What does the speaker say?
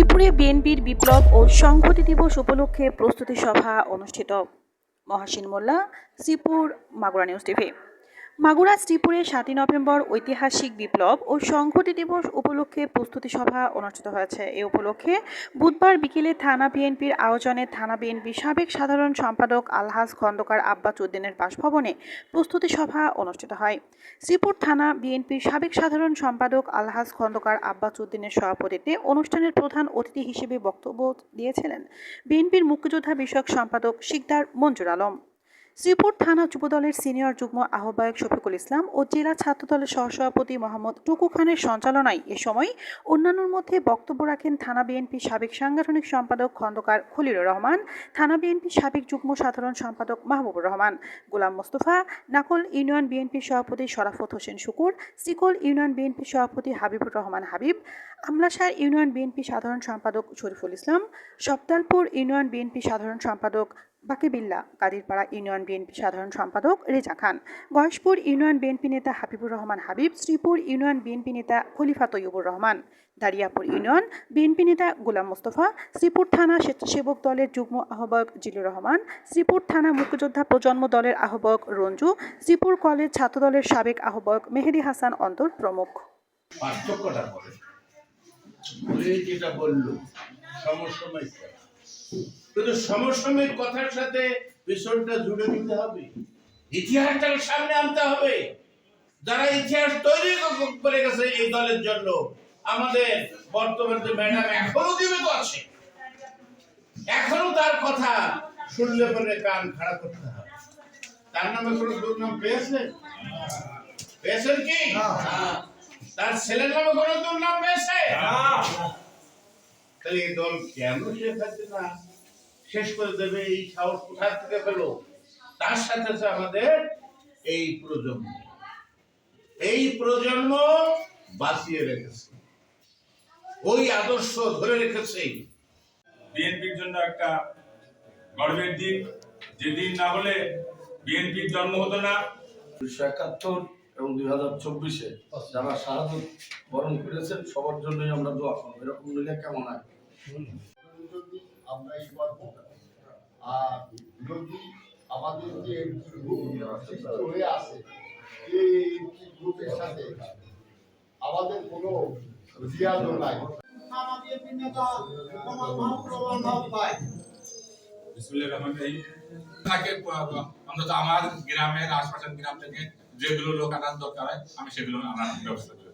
শ্রীপুরে বিএনপির বিপ্লব ও সংহতি দিবস উপলক্ষে প্রস্তুতি সভা অনুষ্ঠিত। Mohasin Molla, Sreepur, Magura news TV. Magura শ্রীপুরে সাতই নভেম্বর ঐতিহাসিক বিপ্লব ও সংহতি দিবস উপলক্ষে প্রস্তুতি সভা অনুষ্ঠিত হয়েছে। এ উপলক্ষে বুধবার বিকেলে থানা বিএনপির আয়োজনে থানা বিএনপির সাবেক সাধারণ সম্পাদক আলহাজ খন্দকার আব্বাস উদ্দিনের বাসভবনে প্রস্তুতি সভা অনুষ্ঠিত হয়। শ্রীপুর থানা বিএনপির সাবেক সাধারণ সম্পাদক আলহাজ খন্দকার আব্বাস উদ্দিনের সভাপতিত্বে অনুষ্ঠানের প্রধান অতিথি হিসেবে বক্তব্য দিয়েছিলেন বিএনপির মুক্তিযোদ্ধা বিষয়ক সম্পাদক শিকদার মঞ্জুর আলম। শ্রীপুর থানা যুবদলের সিনিয়র যুগ্ম আহ্বায়ক শফিকুল ইসলাম ও জেলা ছাত্রদলের সহসভাপতি মোহাম্মদ টুকু খানের সঞ্চালনায় এ সময় অন্যান্যর মধ্যে বক্তব্য রাখেন থানা বিএনপির সাবেক সাংগঠনিক সম্পাদক খন্দকার খলিলুর রহমান, থানা বিএনপির সাবেক যুগ্ম সাধারণ সম্পাদক মাহবুবুর রহমান, গোলাম মোস্তফা, নাকল ইউনিয়ন বিএনপির সভাপতি শরাফত হোসেন শুকুর, সিকল ইউনিয়ন বিএনপি সভাপতি হাবিবুর রহমান হাবিব, আমলাশার ইউনিয়ন বিএনপি সাধারণ সম্পাদক শরীফুল ইসলাম সবদালপুর ইউনিয়ন বিএনপি সাধারণ সম্পাদক বাকিবিল্লা, কাদিরপাড়া ইউনিয়ন বিএনপি সাধারণ সম্পাদক রেজা খান। গয়েশপুর ইউনিয়ন বিএনপি নেতা হাবিবুর রহমান হাবিব, শ্রীপুর ইউনিয়ন বিএনপি নেতা খলিফা তৈয়বুর রহমান, দারিয়াপুর ইউনিয়ন বিএনপি নেতা গোলাম মোস্তফা, শ্রীপুর থানা স্বেচ্ছাসেবক দলের যুগ্ম আহ্বায়ক জিলুর রহমান, শ্রীপুর থানা মুক্তিযোদ্ধা প্রজন্ম দলের আহ্বায়ক রঞ্জু, শ্রীপুর কলেজ ছাত্র দলের সাবেক আহ্বায়ক মেহেদি হাসান অন্তর প্রমুখ। পার্থক্যটা করে যেটা। কিন্তু সমসাময়িক কথার সাথে পিছনটা জুড়ে দিতে হবে। ইতিহাসটাকে সামনে আনতে হবে। যারা ইতিহাস তৈরি করে গেছে এই দলের জন্য আমাদের বর্তমানে যে ম্যাডাম এখনও জীবিত আছে। এখনও তার কথা শুনলে পরে কান খাড়া করতে হবে। তার নামে কোনো দুর্নাম পেয়েছে পেয়েছেন? কি? তার ছেলের নামে কোনো দুর্নাম পেয়েছে? তাহলে এই দল কেন শেখ হাসিনা শেষ করে দেবে এই সাহস কোথা থেকে পেল? তার সাথে আছে আমাদের এই প্রজন্ম। এই প্রজন্ম বাঁচিয়ে রেখেছে। ওই আদর্শ ধরে রেখেছে। বিএনপির জন্য একটা গর্বের দিন। যেদিন না হলে বিএনপির জন্ম হতো না। উনিশশো একাত্তর এবং দুই হাজার চব্বিশে যারা শাহাদত বরণ করেছেন সবার জন্যই আমরা দোয়া করব। এরকম নিলে কেমন হয় যদি আমরা এই করব আর যদি হয়ে আছে এই গ্রুপের সাথে আমাদের কোনো জিয়াদও নাই। আমরা তো আমার গ্রামের আশপাশের গ্রাম থেকে যেগুলো লোক আনার দরকার হয় আমি সেগুলো আনার ব্যবস্থা করি।